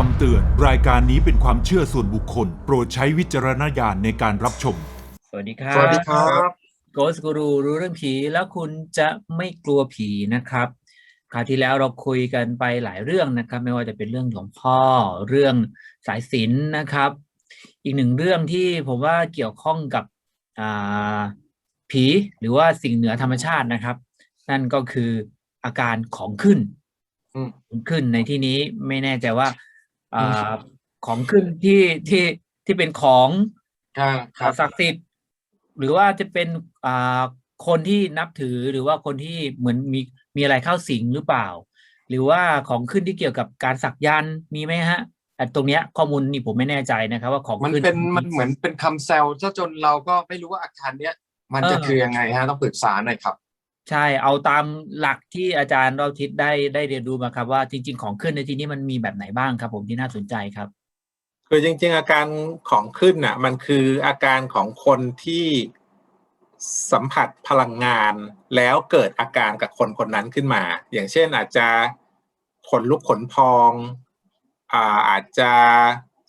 คำเตือน รายการนี้เป็นความเชื่อส่วนบุคคล โปรดใช้วิจารณญาณในการรับชม สวัสดีครับสวัสดีครับโกสกูรูรู้เรื่องผีแล้วคุณจะไม่กลัวผีนะครับ คราวที่แล้วเราคุยกันไปหลายเรื่องนะครับ ไม่ว่าจะเป็นเรื่องหลวงพ่อ เรื่องสายศิลป์นะครับ อีกหนึ่งเรื่องที่ผมว่าเกี่ยวข้องกับอ่าผีหรือว่าสิ่งเหนือธรรมชาตินะครับ นั่นก็คืออาการของขึ้นอืมของขึ้นในที่นี้ไม่แน่ใจว่า อ่อืาของขึ้นที่ที่ที่เป็นของครับครับศักดิ์สิทธิ์หรือว่าจะเป็นอ่าคนที่นับถือหรือว่าคนที่เหมือนมีมีอะไรเข้าสิงหรือเปล่า หรือว่าของขึ้นที่เกี่ยวกับการสักยันต์มีไหมฮะแต่ตรงเนี้ยข้อมูลนี่ผมไม่แน่ใจนะครับ ว่าของมันขึ้นเป็นมันเหมือนเป็นคำแซวซะจนเราก็ไม่รู้ว่าอาคารเนี้ยมันจะเออคือยังไงฮะต้องปรึกษาหน่อยครับ ใช่เอาตามหลักที่อาจารย์เราทิศได้ได้เรียนรู้มาครับว่าจริง ๆ ของขึ้นในที่นี้มันมีแบบไหนบ้างครับ ผมที่น่าสนใจครับ คือจริง ๆ อาการของขึ้นน่ะ มันคืออาการของคนที่สัมผัสพลังงานแล้วเกิดอาการกับคนคนนั้นขึ้นมา อย่างเช่นอาจจะขนลุกขนพองอ่าอาจจะ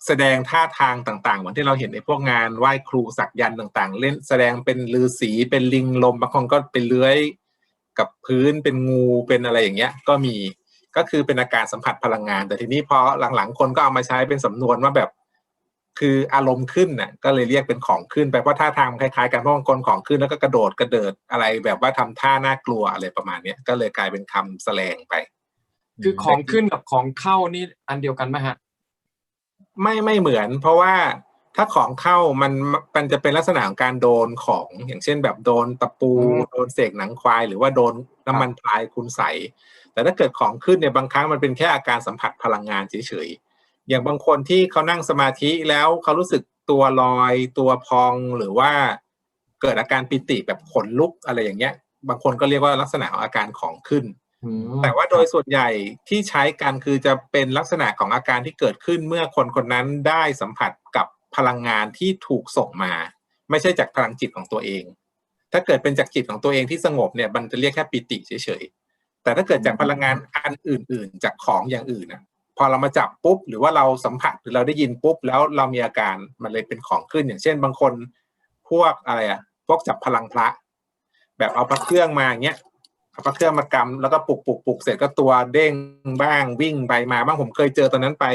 แสดงท่าทางต่างๆเหมือนที่เราเห็นในพวกงานไหว้ครูสักยันต์ต่าง ๆ เล่นแสดงเป็นลือสีเป็นลิงลมบางคนก็เป็นเลื้อย กับพื้นเป็นงูเป็นอะไรอย่างเงี้ย ก็มีก็คือเป็นอาการสัมผัสพลังงาน แต่ทีนี้พอหลังๆ คนก็เอามาใช้เป็นสำนวนว่าแบบ คืออารมณ์ขึ้นน่ะ ก็เลยเรียกเป็นของขึ้นไปเพราะท่าทางมันคล้ายๆกันเพราะบางคนของขึ้นแล้วก็กระโดดกระเดิดอะไรแบบว่าทำท่าน่ากลัวอะไรประมาณเนี้ยก็เลยกลายเป็นคำแสลงไป คือของขึ้นกับของเข้านี่อันเดียวกันไหมฮะไม่ไม่เหมือน เพราะว่า ถ้าของเข้ามันมันจะเป็นลักษณะของการโดนของอย่างเช่นแบบโดนตะปูอืมโดนเสกหนังควาย หรือว่าโดนน้ำมันพรายคุณใสแต่ถ้าเกิดของขึ้นเนี่ยบางครั้งมันเป็นแค่อาการสัมผัสพลังงานเฉยๆอย่างบางคนที่เขานั่งสมาธิแล้วเขารู้สึกตัวลอยตัวพองหรือว่าเกิดอาการปิติแบบขนลุกอะไรอย่างเงี้ย บางคนก็เรียกว่าลักษณะของอาการของขึ้นอืมแต่ว่าโดยส่วนใหญ่ที่ใช้กันคือจะเป็นลักษณะของอาการที่เกิดขึ้นเมื่อคนคนนั้นได้สัมผัสกับ พลังงานที่ถูกส่งมา ไม่ใช่จากพลังจิตของตัวเอง ถ้าเกิดเป็นจากจิตของตัวเองที่สงบเนี่ยมันจะเรียกแค่ปิติเฉยๆแต่ถ้าเกิดจากพลังงานอันอื่น ๆ จากของอย่างอื่นนะพอเรามาจับปุ๊บหรือว่าเราสัมผัสหรือเราได้ยินปุ๊บแล้วเรามีอาการมันเลยเป็นของขึ้นอย่างเช่น บางคนพวกอะไรอะพวกจับพลังพระ แบบเอาพระเครื่องมาอย่างเงี้ยเอาพระเครื่องมากำแล้วก็ปลุกปลุกปลุกเสร็จก็ตัวเด้งบ้างวิ่งไปมาบ้างผมเคยเจอตอนนั้นไป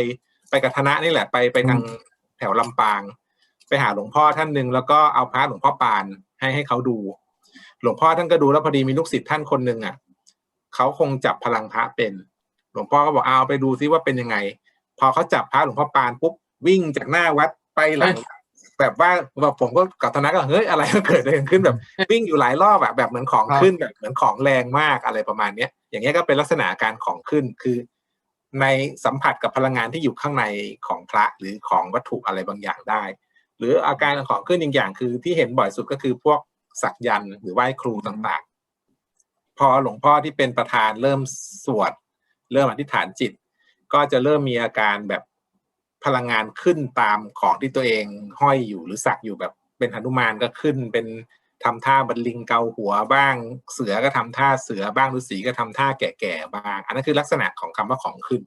ไปกับคณะนี่แหละไปไปทาง แถวลำปาง ไปหาหลวงพ่อท่านหนึ่งแล้วก็เอาพระหลวงพ่อปานให้ให้เขาดู หลวงพ่อท่านก็ดูแล้วพอดีมีลูกศิษย์ท่านคนหนึ่งอะเขาคงจับพลังพระเป็น หลวงพ่อก็บอกเอาไปดูซิว่าเป็นยังไง พอเขาจับพระหลวงพ่อปานปุ๊บวิ่งจากหน้าวัดไปหลังแบบว่าแบบผมก็กับธนาก็เฮ้ยอะไรก็เกิดอะไรขึ้นแบบวิ่งอยู่หลายรอบอะแบบเหมือนของขึ้นแบบเหมือนของแรงมากอะไรประมาณเนี้ยอย่างเงี้ยก็เป็นลักษณะการของขึ้นคือ ในสัมผัสกับพลังงานที่อยู่ข้างในของพระหรือของวัตถุอะไรบางอย่างได้ หรืออาการของขึ้นอีกอย่างคือที่เห็นบ่อยสุดก็คือพวกสักยันหรือไหว้ครูต่างๆ พอหลวงพ่อที่เป็นประธานเริ่มสวด เริ่มอธิษฐานจิต ก็จะเริ่มมีอาการแบบพลังงานขึ้นตามของที่ตัวเองห้อยอยู่หรือสักอยู่แบบเป็นหนุมานก็ขึ้นเป็น ทำท่าบันลิงเกาหัวบ้าง เสือก็ทำท่าเสือบ้างฤาษีก็ทำท่าแก่ๆบ้าง อันนั้นคือลักษณะของคำว่าของขึ้น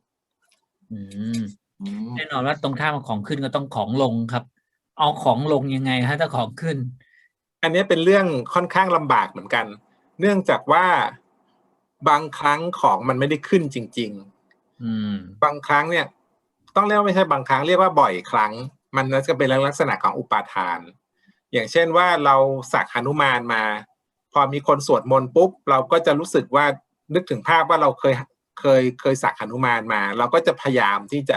อืมอืมแน่นอนว่าตรงข้ามกับของขึ้นก็ต้องของลงครับ เอาของลงยังไงฮะถ้าของขึ้น อันนี้เป็นเรื่องค่อนข้างลำบากเหมือนกัน เนื่องจากว่าบางครั้งของมันไม่ได้ขึ้นจริงอืมๆบางครั้งเนี่ย ต้องเรียกว่าไม่ใช่บางครั้งเรียกว่าบ่อยครั้ง มันจะเป็นลักษณะของอุปาทาน อย่างเช่นว่าเราสักหนุมานมา พอมีคนสวดมนต์ปุ๊บ เราก็จะรู้สึกว่านึกถึงภาพว่าเราเคยเคยเคยสักหนุมานมา เราก็จะพยายามที่จะ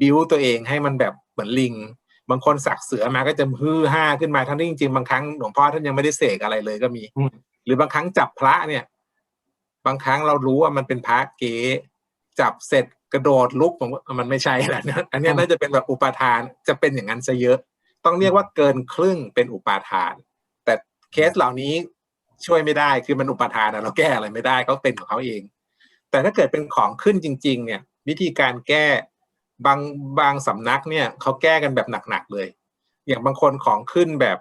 บิวตัวเองให้มันแบบเหมือนลิง บางคนสักเสือมาก็จะฮือฮ่าขึ้นมาทั้งที่จริงๆบางครั้งหลวงพ่อท่านยังไม่ได้เสกอะไรเลยก็มีอืมหรือบางครั้งจับพระเนี่ย บางครั้งเรารู้ว่ามันเป็นพระเก๋จับเสร็จกระโดดลุกผมว่ามันไม่ใช่แหละนะอันเนี้ยน่าจะเป็นแบบอุปาทานจะเป็นอย่างนั้นซะเยอะ ต้องเรียกว่าเกินครึ่งเป็นอุปาทาน แต่เคสเหล่านี้ช่วยไม่ได้คือมันอุปาทานอะเราแก้อะไรไม่ได้เขาเป็นของเขาเอง แต่ถ้าเกิดเป็นของขึ้นจริง ๆ เนี่ย วิธีการแก้บางบางสำนักเนี่ยเขาแก้กันแบบหนักๆเลย อย่างบางคนของขึ้นแบบ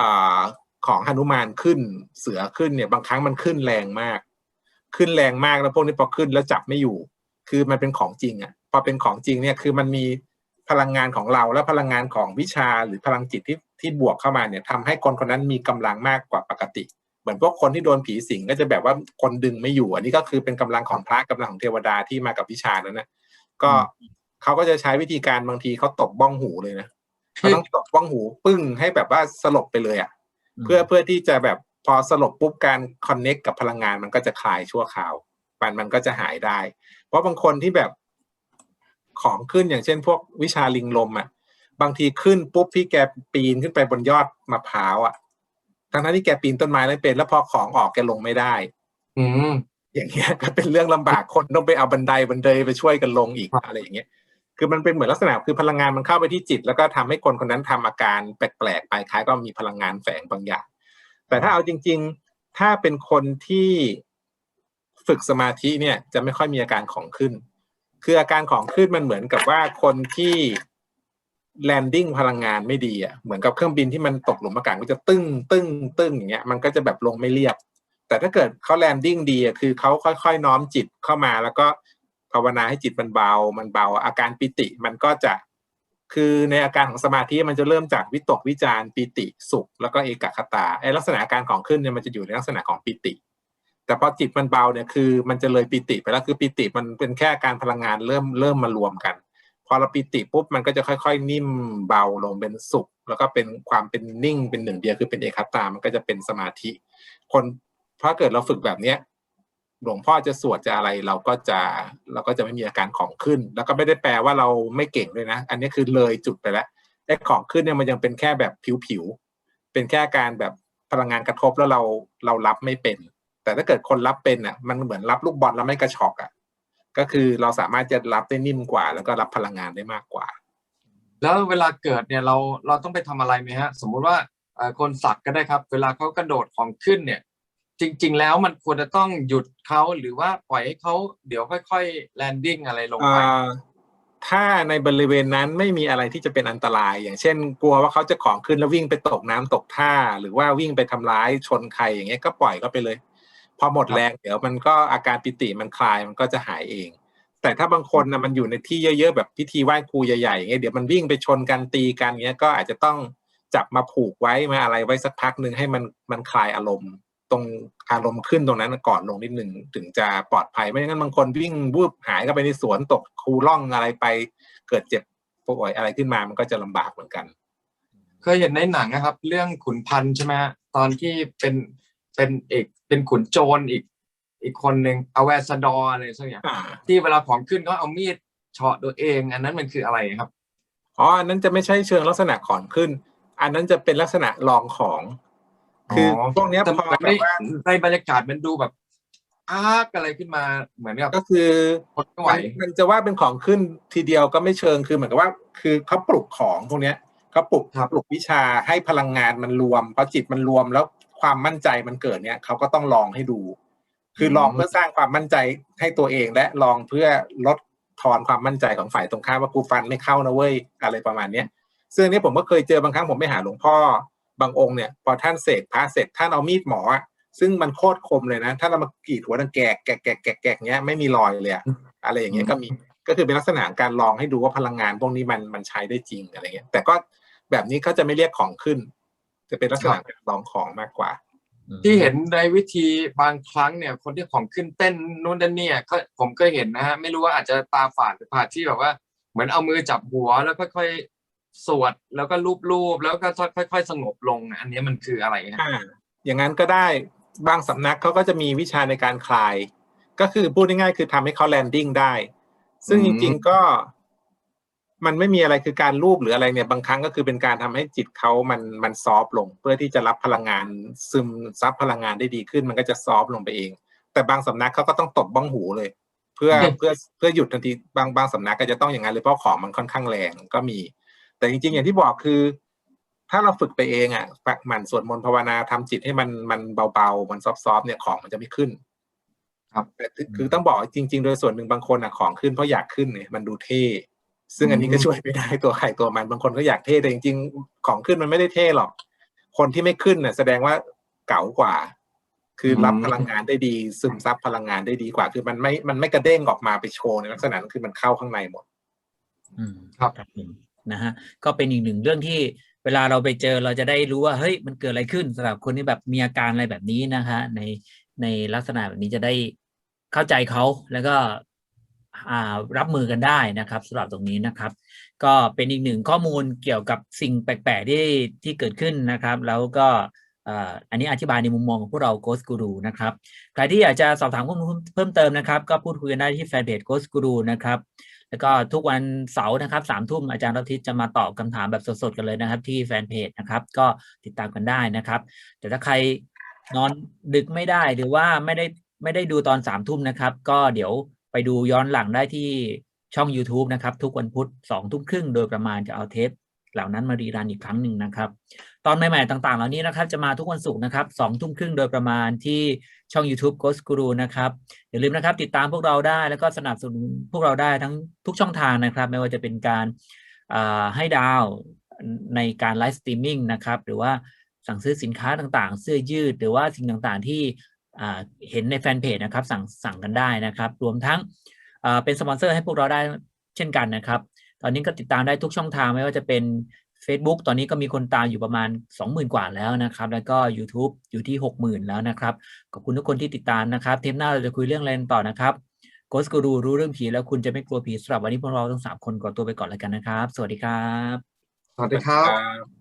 อ่าของหนุมานขึ้นเสือขึ้นเนี่ย บางครั้งมันขึ้นแรงมาก ขึ้นแรงมากแล้วพวกนี้พอขึ้นแล้วจับไม่อยู่ คือมันเป็นของจริงอะ่ะพอเป็นของจริงเนี่ยคือมันมี พลังงานของเราและพลังงานของวิชาหรือพลังจิตที่ที่บวกเข้ามาเนี่ยทำให้คนคนนั้นมีกำลังมากกว่าปกติ เหมือนพวกคนที่โดนผีสิงก็จะแบบว่าคนดึงไม่อยู่ อันนี้ก็คือเป็นกำลังของพระกำลังของเทวดาที่มากับวิชานั้นนะก็เขาก็จะใช้วิธีการบางทีเขาตบบ้องหูเลยนะเขาต้องตบบ้องหูปึ้งให้แบบว่าสลบไปเลยอะ เพื่อเพื่อที่จะแบบพอสลบปุ๊บการคอนเน็กกับพลังงานมันก็จะคลายชั่วคราวมันมันก็จะหายได้ เพราะบางคนที่แบบ ของขึ้นอย่างเช่น พวกวิชาลิงลมอะ บางทีขึ้นปุ๊บพี่แกปีนขึ้นไปบนยอดมะพร้าวอะทั้งนั้นที่แกปีนต้นไม้แล้วเป็น แล้วพอของออกแกลงไม่ได้ อืมอย่างเงี้ยก็เป็นเรื่องลำบากคนต้องไปเอาบันไดบันไดไปช่วยกันลงอีกครับอะไรอย่างเงี้ยคือมันเป็นเหมือนลักษณะคือพลังงานมันเข้าไปที่จิต แล้วก็ทำให้คนคนนั้นทำอาการแปลกๆไปคล้ายก็มีพลังงานแฝงบางอย่าง แต่ถ้าเอาจริง ๆ ถ้าเป็นคนที่ฝึกสมาธิเนี่ยจะไม่ค่อยมีอาการของขึ้น คืออาการของขึ้นมันเหมือนกับว่าคนที่แลนดิ้งพลังงานไม่ดีอะเหมือนกับเครื่องบินที่มันตกหลุมอากาศก็จะตึ้งตึ้งตึ้งอย่างเงี้ยมันก็จะแบบลงไม่เรียบ แต่ถ้าเกิดเขาแลนดิ้งดีอะคือเขาค่อยๆ น้อมจิตเข้ามาแล้วก็ภาวนาให้จิตมันเบา มันเบา อาการปิติมันก็จะคือในอาการของสมาธิมันจะเริ่มจากวิตกวิจารปิติสุข แล้วก็เอกคตาไอลักษณะอาการของขึ้นเนี่ยมันจะอยู่ในลักษณะของปิติ แต่พอจิตมันเบาเนี่ยคือ มันจะเลยปิติไปแล้วคือปิติมันเป็นแค่การพลังงานเริ่มเริ่มมารวมกัน พอเราปิติปุ๊บมันก็จะค่อยๆ นิ่มเบาลงเป็นสุข แล้วก็เป็นความเป็นนิ่งเป็นหนึ่งเดียวคือเป็นเอกคตามันก็จะเป็นสมาธิ คนเพราเกิดเราฝึกแบบเนี้ยหลวงพ่อจะสวดจะอะไรเราก็จะเราก็จะไม่มีอาการของขึ้น แล้วก็ไม่ได้แปลว่าเราไม่เก่งด้วยนะ อันนี้คือเลยจุดไปแล้วไอ้ของขึ้นเนี่ยมันยังเป็นแค่แบบผิวๆเป็นแค่การแบบพลังงานกระทบแล้วเราเรารับไม่เป็น แต่ถ้าเกิดคนรับเป็นอะมันเหมือนรับลูกบอลแล้วไม่กระชอกอะก็คือเราสามารถจะรับได้นิ่มกว่า แล้วก็รับพลังงานได้มากกว่า แล้วเวลาเกิดเนี่ยเราเราต้องไปทำอะไรไหมฮะ สมมุติว่าเอ่อคนสักก็ได้ครับ เวลาเขากระโดดของขึ้นเนี่ย จริง ๆ แล้วมันควรจะต้องหยุดเขาหรือว่าปล่อยให้เขาเดี๋ยวค่อยๆแลนดิ้งอะไรลงไปเอ่อถ้าในบริเวณนั้นไม่มีอะไรที่จะเป็นอันตราย อย่างเช่น กลัวว่าเขาจะของขึ้นแล้ววิ่งไปตกน้ำตกท่า หรือว่าวิ่งไปทำร้ายชนใครอย่างเงี้ยก็ปล่อยเขาไปเลย พอหมดครับแรงเดี๋ยวมันก็อาการปิติมันคลายมันก็จะหายเอง แต่ถ้าบางคนนะมันอยู่ในที่เยอะๆแบบพิธีไหว้ครูใหญ่ๆอย่างเงี้ยเดี๋ยวมันวิ่งไปชนกันตีกันเงี้ยก็อาจจะต้องจับมาผูกไว้มาอะไรไว้สักพักหนึ่งให้มันมันคลายอารมณ์ ตรงอารมณ์ขึ้นตรงนั้นก่อนลงนิดหนึ่งถึงจะปลอดภัยไม่งั้นบางคนวิ่งวูบหายเข้าไปในสวนตกคูล่องอะไรไป เกิดเจ็บป่วยอะไรขึ้นมามันก็จะลำบากเหมือนกัน เคยเห็นในหนังนะครับ เรื่องขุนพันธ์ใช่ไหมฮะตอนที่เป็น เป็นเอกเป็นขุนโจรอีก อีกคนหนึ่งอเวสดอร์อะไรสักอย่างอ่าที่เวลาของขึ้นเขาเอามีดเฉาะตัวเอง อันนั้นมันคืออะไรครับอ๋ออันนั้นจะไม่ใช่เชิงลักษณะขอนขึ้น อันนั้นจะเป็นลักษณะลองของ คือออพวกเนี้ยแต่พอแต่แบไม่บว่าในบรรยากาศมันดูแบบอาร์กอะไรขึ้นมาเหมือนกับก็คือคนไม่ไหวมันมันจะว่าเป็นของขึ้นทีเดียวก็ไม่เชิงคือเหมือนกับว่า คือเขาปลุกของพวกเนี้ยเขาปลุกครับปลุกวิชาให้พลังงานมันรวมพอจิตมันรวมแล้ว ความมั่นใจมันเกิดเนี้ยเขาก็ต้องลองให้ดู คือลองเพื่อสร้างความมั่นใจให้ตัวเอง และลองเพื่อลดทอนความมั่นใจของฝ่ายตรงข้ามว่ากูฟันไม่เข้านะเว้ยอะไรประมาณเนี้ยซึ่งอันนี้ผมก็เคยเจอบางครั้งผมไปหาหลวงพ่อบางองค์เนี่ยพอท่านเสกพระเสร็จท่านเอามีดหมออะซึ่งมันโคตรคมเลยนะ ถ้าเรามากรีดหัวดังแกกแกกแกกแกกแกกเงี้ยไม่มีรอยเลยอะอะไรอย่างเงี้ยก็มีก็คือเป็นลักษณะการลองให้ดูว่าพลังงานพวกนี้มันมันใช้ได้จริงอะไรเงี้ยแต่ก็แบบนี้เขาจะไม่เรียกของขึ้น จะเป็นลักษณะการลองของมากกว่า ที่เห็นในวิธีบางครั้งเนี่ย คนที่ของขึ้นเต้นนู่นนั่นเนี่ยก็ผมเคยเห็นนะฮะไม่รู้ว่าอาจจะตาฝาดหรือผาดที่แบบว่า เหมือนเอามือจับหัวแล้วค่อยๆสวดแล้วก็ลูบๆแล้วก็ค่อย ๆ สงบลงอันนี้มันคืออะไรฮะอ่าอย่างนั้นก็ได้บางสำนักเขาก็จะมีวิชาในการคลาย ก็คือพูดง่ายๆคือทำให้เขาแลนดิ้งได้ ซึ่งจริง ๆ ก็ มันไม่มีอะไรคือการรูปหรืออะไรเนี่ยบางครั้งก็คือเป็นการทำให้จิตเขามันมันซอฟต์ลง เพื่อที่จะรับพลังงานซึมซับพลังงานได้ดีขึ้น มันก็จะซอฟต์ลงไปเอง แต่บางสำนักเขาก็ต้องตบบ้องหูเลย เพื่อเพื่อเพื่อหยุดทันทีบางบางสำนักก็จะต้องอย่างนั้นเลยเพราะของมันค่อนข้างแรงก็มี แต่จริง ๆ อย่างที่บอกคือ ถ้าเราฝึกไปเองอะฝักหมั่นสวดมนต์ภาวนาทำจิตให้มันมันเบาๆมันซอฟๆเนี่ยของมันจะไม่ขึ้นครับแต่คือคือต้องบอกว่าจริง ๆ โดยส่วนหนึ่งบางคนอะของขึ้นเพราะอยากขึ้นเนี่ยมันดูเท่ ซึ่งอันนี้ก็ช่วยไม่ได้ตัวใครตัวมันบางคนก็อยากเท่แต่จริงๆ ของขึ้นมันไม่ได้เท่หรอก คนที่ไม่ขึ้นน่ะแสดงว่าเก๋ากว่า คือรับอืมพลังงานได้ดี ซึมซับพลังงานได้ดีกว่า คือมันไม่มันไม่กระเด้งออกมาไปโชว์ในลักษณะนั้นคือมันเข้าข้างในหมดอืมครับผมนะฮะก็เป็นอีกหนึ่งเรื่องที่เวลาเราไปเจอเราจะได้รู้ว่าเฮ้ยมันเกิดอะไรขึ้นสำหรับคนที่แบบมีอาการอะไรแบบนี้นะฮะในในลักษณะแบบนี้จะได้เข้าใจเขาแล้วก็อ่า รับมือกันได้นะครับสำหรับตรงนี้นะครับ ก็เป็นอีกหนึ่งข้อมูลเกี่ยวกับสิ่งแปลกๆที่ที่เกิดขึ้นนะครับ แล้วก็อันนี้อธิบายในมุมมองของพวกเรา Ghost Guru นะครับ ใครที่อยากจะสอบถามข้อมูลเพิ่มเติมนะครับ ก็พูดคุยกันได้ที่แฟนเพจ Ghost Guru นะครับ แล้วก็ทุกวันเสาร์นะครับสามทุ่มอาจารย์รัทิตจะมาตอบคำถามแบบสดๆกันเลยนะครับ ที่แฟนเพจนะครับ ก็ติดตามกันได้นะครับ แต่ถ้าใครนอนดึกไม่ได้หรือว่าไม่ได้ไม่ได้ดูตอนสามทุ่มนะครับ ก็เดี๋ยว ไปดูย้อนหลังได้ที่ช่อง YouTube นะครับ ทุกวันพุธสองทุ่มครึ่งโดยประมาณจะเอาเทปเหล่านั้นมารีรันอีกครั้งหนึ่งนะครับ ตอนใหม่ๆต่างๆ เหล่านี้นะครับ จะมาทุกวันศุกร์นะครับสองทุ่มครึ่งโดยประมาณที่ช่อง YouTube Ghost Guru นะครับ อย่าลืมนะครับ ติดตามพวกเราได้แล้วก็สนับสนุนพวกเราได้ทั้งทุกช่องทางนะครับ ไม่ว่าจะเป็นการให้ดาวในการไลฟ์สตรีมมิ่งนะครับ หรือว่าสั่งซื้อสินค้าต่างๆ เสื้อยืด หรือว่าสิ่งต่างๆ ที่ เห็นในแฟนเพจนะครับสั่งสั่งกันได้นะครับ รวมทั้งเป็นสปอนเซอร์ให้พวกเราได้เช่นกันนะครับ ตอนนี้ก็ติดตามได้ทุกช่องทางไม่ว่าจะเป็น Facebook ตอนนี้ก็มีคนตามอยู่ประมาณ 20,000 กว่าแล้วนะครับ แล้วก็ YouTube อยู่ที่ 60,000 แล้วนะครับ ขอบคุณทุกคนที่ติดตามนะครับ เทปหน้าเราจะคุยเรื่องอะไรกันต่อนะครับโกสกูรูรู้เรื่องผีแล้วคุณจะไม่กลัวผีสำหรับวันนี้พวกเราทั้งสามคนขอตัวไปก่อนแล้วกันนะครับ สวัสดีครับ สวัสดีครับ